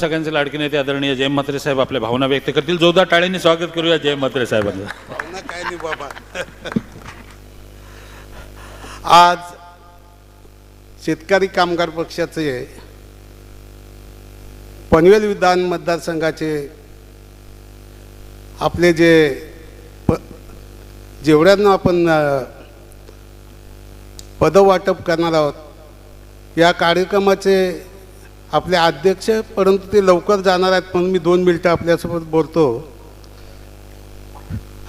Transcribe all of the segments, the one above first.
सगळ्यांचे लाडके नेते आदरणीय जय म्हात्रे साहेब आपल्या भावना व्यक्त करतील. जोरदार टाळ्यांनी स्वागत करूया जय म्हात्रे साहेबांचं. भावना काय नाही बाबा. आज शेतकरी कामगार पक्षाचे पनवेल विधान मतदारसंघाचे आपले जे प जेवढ्यांना आपण पदवाटप करणार आहोत या कार्यक्रमाचे आपले अध्यक्ष परंतु ते लवकर जाणार आहेत म्हणून मी दोन मिनटं आपल्यासोबत बोलतो.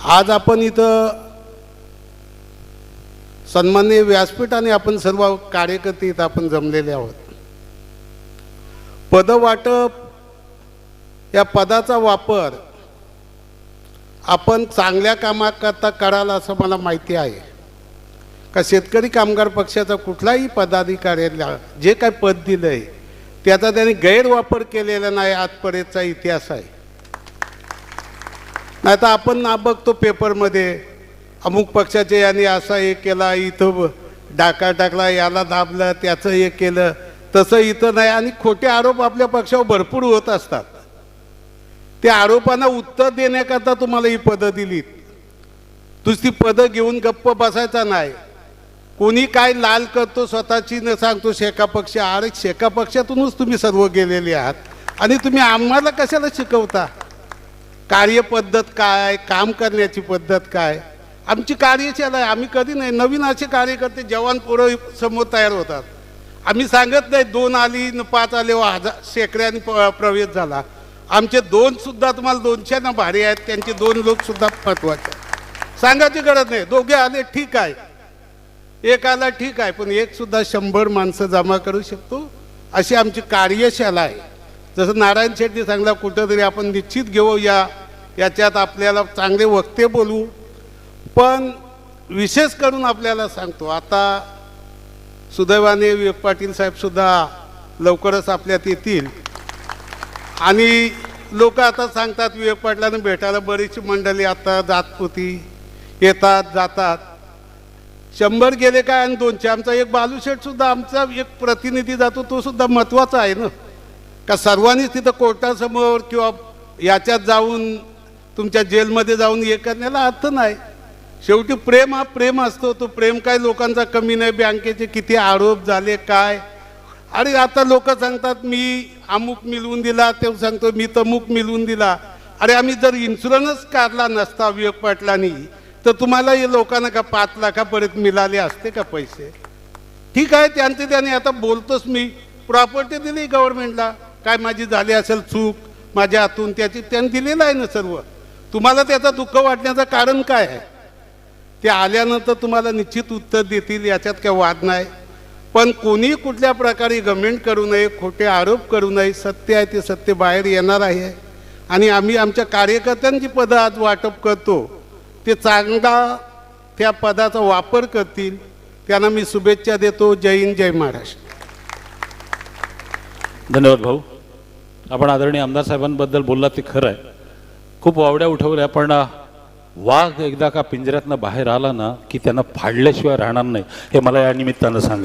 आज आपण इथं सन्मान्य व्यासपीठाने आपण सर्व कार्यकर्ते इथं आपण जमलेले आहोत. पदवाटप या पदाचा वापर आपण चांगल्या कामाकरता कराल असं मला माहिती आहे. का शेतकरी कामगार पक्षाचा कुठलाही पदाधिकाऱ्याला जे काय पद दिलं आहे त्याचा त्यांनी गैरवापर केलेला नाही आजपर्यंतचा इतिहास आहे. नाही तर आपण ना बघतो पेपरमध्ये अमुक पक्षाचे यांनी असा हे केला इथं डाका टाकला याला दाबलं त्याचं हे केलं तसं इथं नाही. आणि खोटे आरोप आपल्या पक्षावर भरपूर होत असतात. त्या आरोपांना उत्तर देण्याकरता तुम्हाला ही पदं दिलीत. नुसती पदं घेऊन गप्प बसायचा नाही. कोणी काय लाल करतो स्वतःची न सांगतो शेका पक्ष अरे शेका पक्षातूनच तुम्ही सर्व गेलेले आहात. आणि तुम्ही आम्हाला कशाला शिकवता? कार्यपद्धत काय काम करण्याची पद्धत काय? आमची कार्यशाला आहे आम्ही कधी नाही नवीन असे कार्यकर्ते जवान पोरं समोर तयार होतात. आम्ही सांगत नाही दोन आली न पाच आले व हजार शेकड्याने प- प्रवेश झाला. आमचे दोन सुद्धा तुम्हाला दोनशे ना भारी आहेत त्यांचे दोन लोक सुद्धा महत्त्वाचे सांगायची गरज नाही दोघे आले ठीक आहे. एकाला ठीक आहे पण एक सुद्धा शंभर माणसं जमा करू शकतो. अशी आमची कार्यशाला आहे. जसं नारायण शेट्टी सांगला कुठंतरी आपण निश्चित घेऊ या याच्यात आपल्याला चांगले वक्ते बोलू. पण विशेष करून आपल्याला सांगतो आता सुदैवाने विवेक पाटील साहेबसुद्धा लवकरच आपल्यात येतील. आणि लोक आता सांगतात विवेक पाटलांना भेटायला बरीचशी मंडळी आता जातपुती येतात जातात. शंभर गेले काय आणि दोनशे? आमचा एक बालूशेठ सुद्धा आमचा एक प्रतिनिधी जातो तो सुद्धा महत्त्वाचा आहे ना. का सर्वांनीच तिथं कोर्टासमोर किंवा याच्यात जाऊन तुमच्या जेलमध्ये जाऊन हे करण्याला अर्थ नाही. शेवटी प्रेम हा प्रेम असतो तो प्रेम काय लोकांचा कमी नाही बँकेचे किती आरोप झाले काय? अरे आता लोक सांगतात मी अमुक मिळवून दिला ते सांगतो मी तमुक मिळवून दिला. अरे आम्ही जर इन्शुरन्स काढला नसता विवेक पाटलांनी तर तुम्हाला हे लोकांना का पाच लाखापर्यंत मिळाले असते का पैसे? ठीक आहे त्यांचे त्याने आता बोलतोच मी. प्रॉपर्टी दिली गव्हर्नमेंटला काय माझी झाली असेल चूक माझ्या हातून त्याची त्यांनी दिलेलं आहे ना सर्व. तुम्हाला त्याचं दुःख वाटण्याचं कारण काय आहे? ते आल्यानंतर तुम्हाला निश्चित उत्तर देतील याच्यात काही वाद नाही. पण कोणी कुठल्या प्रकारे गमेंट करू नये खोटे आरोप करू नये सत्य आहे ते सत्य बाहेर येणार आहे. आणि आम्ही आमच्या कार्यकर्त्यांची पदं आज वाटप करतो. ते चांगला त्या पदाचा वापर करतील. त्यांना मी शुभेच्छा देतो. जय हिंद जय महाराष्ट्र. धन्यवाद भाऊ. आपण आदरणीय आमदार साहेबांबद्दल बोललात ते खरं आहे. खूप वावड्या उठवल्या पण वाघ एकदा का पिंजऱ्यातनं बाहेर आला ना की त्यांना फाडल्याशिवाय राहणार नाही. हे मला या निमित्तानं सांगा.